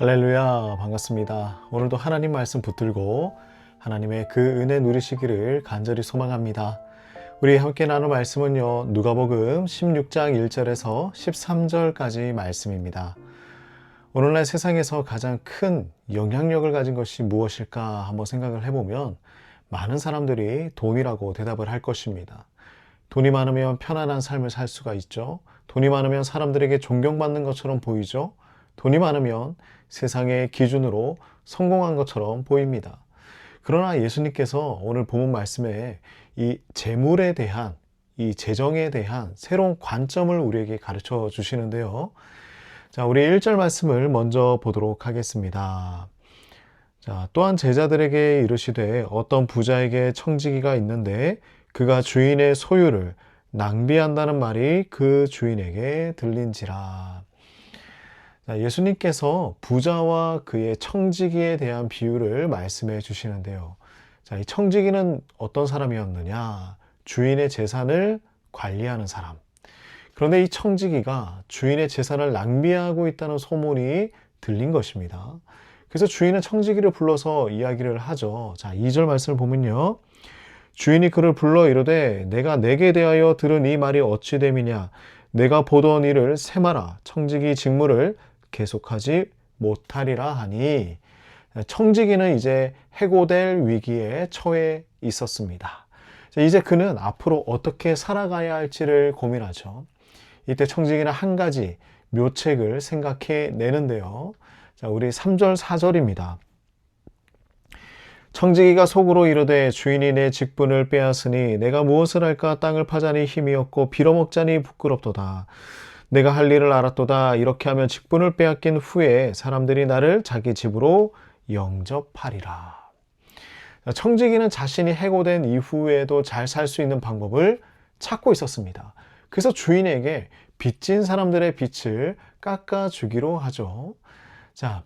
할렐루야 반갑습니다. 오늘도 하나님 말씀 붙들고 하나님의 그 은혜 누리시기를 간절히 소망합니다. 우리 함께 나눌 말씀은요. 누가복음 16장 1절에서 13절까지 말씀입니다. 오늘날 세상에서 가장 큰 영향력을 가진 것이 무엇일까 한번 생각을 해보면 많은 사람들이 돈이라고 대답을 할 것입니다. 돈이 많으면 편안한 삶을 살 수가 있죠. 돈이 많으면 사람들에게 존경받는 것처럼 보이죠. 돈이 많으면 세상의 기준으로 성공한 것처럼 보입니다. 그러나 예수님께서 오늘 본문 말씀에 이 재물에 대한 이 재정에 대한 새로운 관점을 우리에게 가르쳐 주시는데요. 자, 우리 1절 말씀을 먼저 보도록 하겠습니다. 자, 또한 제자들에게 이르시되 어떤 부자에게 청지기가 있는데 그가 주인의 소유를 낭비한다는 말이 그 주인에게 들린지라. 자, 예수님께서 부자와 그의 청지기에 대한 비유를 말씀해 주시는데요. 자, 이 청지기는 어떤 사람이었느냐? 주인의 재산을 관리하는 사람. 그런데 이 청지기가 주인의 재산을 낭비하고 있다는 소문이 들린 것입니다. 그래서 주인은 청지기를 불러서 이야기를 하죠. 자, 2절 말씀을 보면요. 주인이 그를 불러 이르되 내가 내게 대하여 들은 이 말이 어찌 됨이냐 내가 보던 일을 세마라 청지기 직무를 계속하지 못하리라 하니 청지기는 이제 해고될 위기에 처해 있었습니다. 이제 그는 앞으로 어떻게 살아가야 할지를 고민하죠. 이때 청지기는 한 가지 묘책을 생각해 내는데요. 자, 우리 3절, 4절입니다. 청지기가 속으로 이르되 주인이 내 직분을 빼앗으니 내가 무엇을 할까 땅을 파자니 힘이 없고 빌어먹자니 부끄럽도다. 내가 할 일을 알았도다. 이렇게 하면 직분을 빼앗긴 후에 사람들이 나를 자기 집으로 영접하리라. 청지기는 자신이 해고된 이후에도 잘 살 수 있는 방법을 찾고 있었습니다. 그래서 주인에게 빚진 사람들의 빚을 깎아주기로 하죠. 자,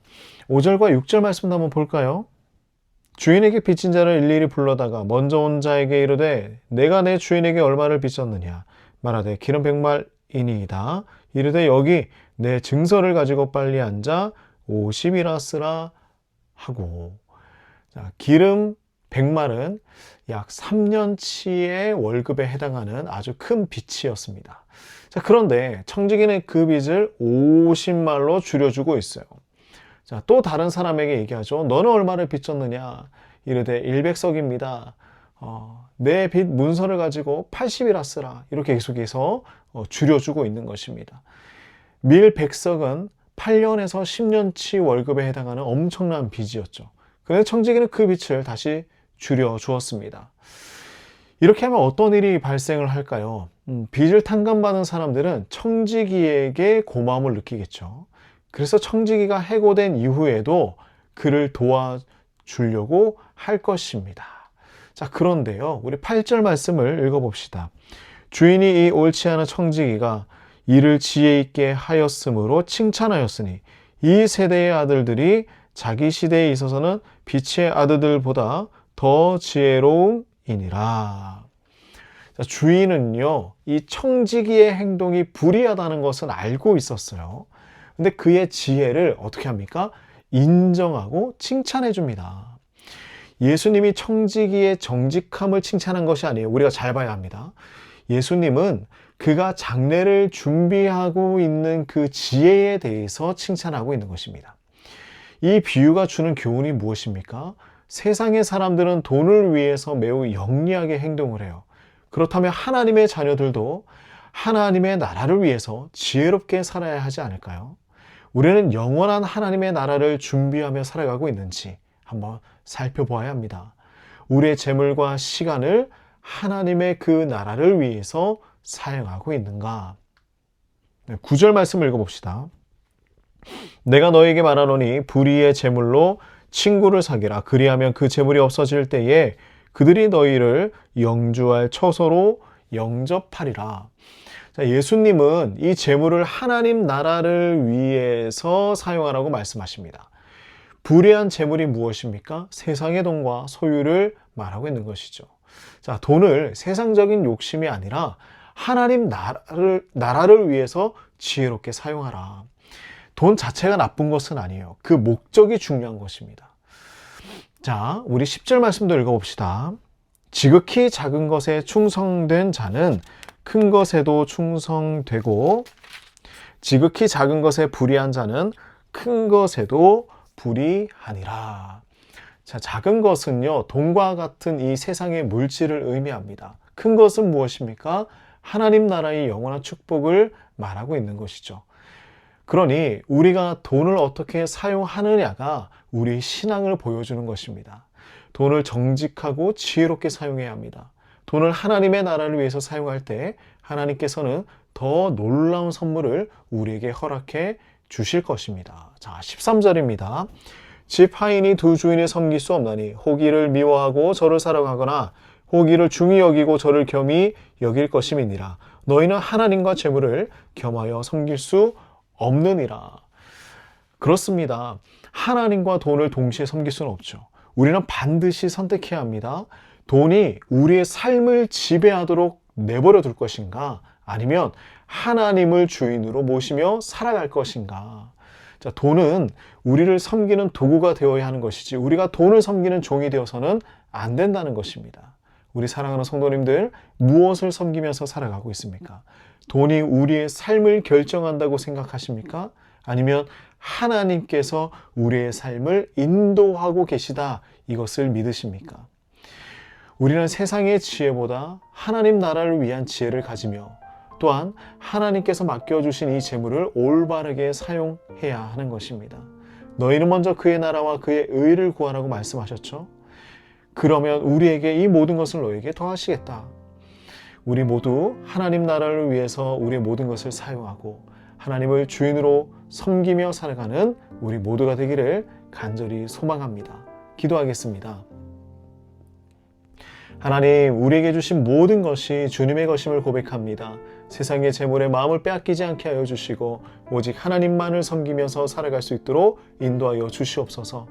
5절과 6절 말씀도 한번 볼까요? 주인에게 빚진 자를 일일이 불러다가 먼저 온 자에게 이르되 내가 내 주인에게 얼마를 빚졌느냐 말하되 기름 백말이니이다 이르되 여기 내 증서를 가지고 빨리 앉아 50이라 쓰라 하고 자, 기름 백말은 약 3년치의 월급에 해당하는 아주 큰 빚이었습니다. 자, 그런데 청지기는 그 빚을 50말로 줄여주고 있어요. 자, 또 다른 사람에게 얘기하죠. 너는 얼마를 빚졌느냐? 이르되 100석입니다. 어, 내빚 문서를 가지고 80이라 쓰라. 이렇게 계속해서 어, 줄여주고 있는 것입니다. 밀 100석은 8년에서 10년치 월급에 해당하는 엄청난 빚이었죠. 그런데 청지기는 그 빚을 다시 줄여 주었습니다. 이렇게 하면 어떤 일이 발생을 할까요? 음, 빚을 탕감받은 사람들은 청지기에게 고마움을 느끼겠죠. 그래서 청지기가 해고된 이후에도 그를 도와주려고 할 것입니다. 자, 그런데요. 우리 8절 말씀을 읽어봅시다. 주인이 이 옳지 않은 청지기가 이를 지혜 있게 하였으므로 칭찬하였으니 이 세대의 아들들이 자기 시대에 있어서는 빛의 아들들보다 더 지혜로움이니라. 자, 주인은요, 이 청지기의 행동이 불의하다는 것은 알고 있었어요. 근데 그의 지혜를 어떻게 합니까? 인정하고 칭찬해 줍니다. 예수님이 청지기의 정직함을 칭찬한 것이 아니에요. 우리가 잘 봐야 합니다. 예수님은 그가 장례를 준비하고 있는 그 지혜에 대해서 칭찬하고 있는 것입니다. 이 비유가 주는 교훈이 무엇입니까? 세상의 사람들은 돈을 위해서 매우 영리하게 행동을 해요. 그렇다면 하나님의 자녀들도 하나님의 나라를 위해서 지혜롭게 살아야 하지 않을까요? 우리는 영원한 하나님의 나라를 준비하며 살아가고 있는지 한번 살펴보아야 합니다. 우리의 재물과 시간을 하나님의 그 나라를 위해서 사용하고 있는가? 9절 말씀을 읽어봅시다. 내가 너에게 말하노니 불의의 재물로 친구를 사귀라. 그리하면 그 재물이 없어질 때에 그들이 너희를 영주할 처소로 영접하리라. 자, 예수님은 이 재물을 하나님 나라를 위해서 사용하라고 말씀하십니다. 불의한 재물이 무엇입니까? 세상의 돈과 소유를 말하고 있는 것이죠. 자, 돈을 세상적인 욕심이 아니라 하나님 나라를, 나라를 위해서 지혜롭게 사용하라. 돈 자체가 나쁜 것은 아니에요. 그 목적이 중요한 것입니다. 자, 우리 10절 말씀도 읽어봅시다. 지극히 작은 것에 충성된 자는 큰 것에도 충성되고 지극히 작은 것에 불의한 자는 큰 것에도 불의하니라. 자, 작은 것은요, 돈과 같은 이 세상의 물질을 의미합니다. 큰 것은 무엇입니까? 하나님 나라의 영원한 축복을 말하고 있는 것이죠. 그러니 우리가 돈을 어떻게 사용하느냐가 우리 신앙을 보여주는 것입니다. 돈을 정직하고 지혜롭게 사용해야 합니다. 돈을 하나님의 나라를 위해서 사용할 때 하나님께서는 더 놀라운 선물을 우리에게 허락해 주실 것입니다. 자, 13절입니다. 집 하인이 두 주인을 섬길 수 없나니 호기를 미워하고 저를 사랑하거나 호기를 중히 여기고 저를 겸히 여길 것임이니라. 너희는 하나님과 재물을 겸하여 섬길 수 없느니라. 그렇습니다. 하나님과 돈을 동시에 섬길 수는 없죠. 우리는 반드시 선택해야 합니다. 돈이 우리의 삶을 지배하도록 내버려 둘 것인가? 아니면 하나님을 주인으로 모시며 살아갈 것인가? 자, 돈은 우리를 섬기는 도구가 되어야 하는 것이지 우리가 돈을 섬기는 종이 되어서는 안 된다는 것입니다. 우리 사랑하는 성도님들 무엇을 섬기면서 살아가고 있습니까? 돈이 우리의 삶을 결정한다고 생각하십니까? 아니면 하나님께서 우리의 삶을 인도하고 계시다 이것을 믿으십니까? 우리는 세상의 지혜보다 하나님 나라를 위한 지혜를 가지며 또한 하나님께서 맡겨주신 이 재물을 올바르게 사용해야 하는 것입니다. 너희는 먼저 그의 나라와 그의 의를 구하라고 말씀하셨죠? 그러면 우리에게 이 모든 것을 너에게 더하시겠다. 우리 모두 하나님 나라를 위해서 우리의 모든 것을 사용하고 하나님을 주인으로 섬기며 살아가는 우리 모두가 되기를 간절히 소망합니다. 기도하겠습니다. 하나님, 우리에게 주신 모든 것이 주님의 것임을 고백합니다. 세상의 재물에 마음을 빼앗기지 않게 하여 주시고 오직 하나님만을 섬기면서 살아갈 수 있도록 인도하여 주시옵소서.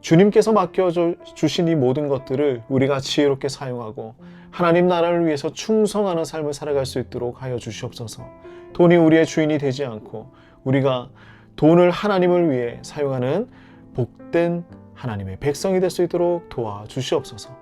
주님께서 맡겨 주신 이 모든 것들을 우리가 지혜롭게 사용하고 하나님 나라를 위해서 충성하는 삶을 살아갈 수 있도록 하여 주시옵소서. 돈이 우리의 주인이 되지 않고 우리가 돈을 하나님을 위해 사용하는 복된 하나님의 백성이 될 수 있도록 도와 주시옵소서.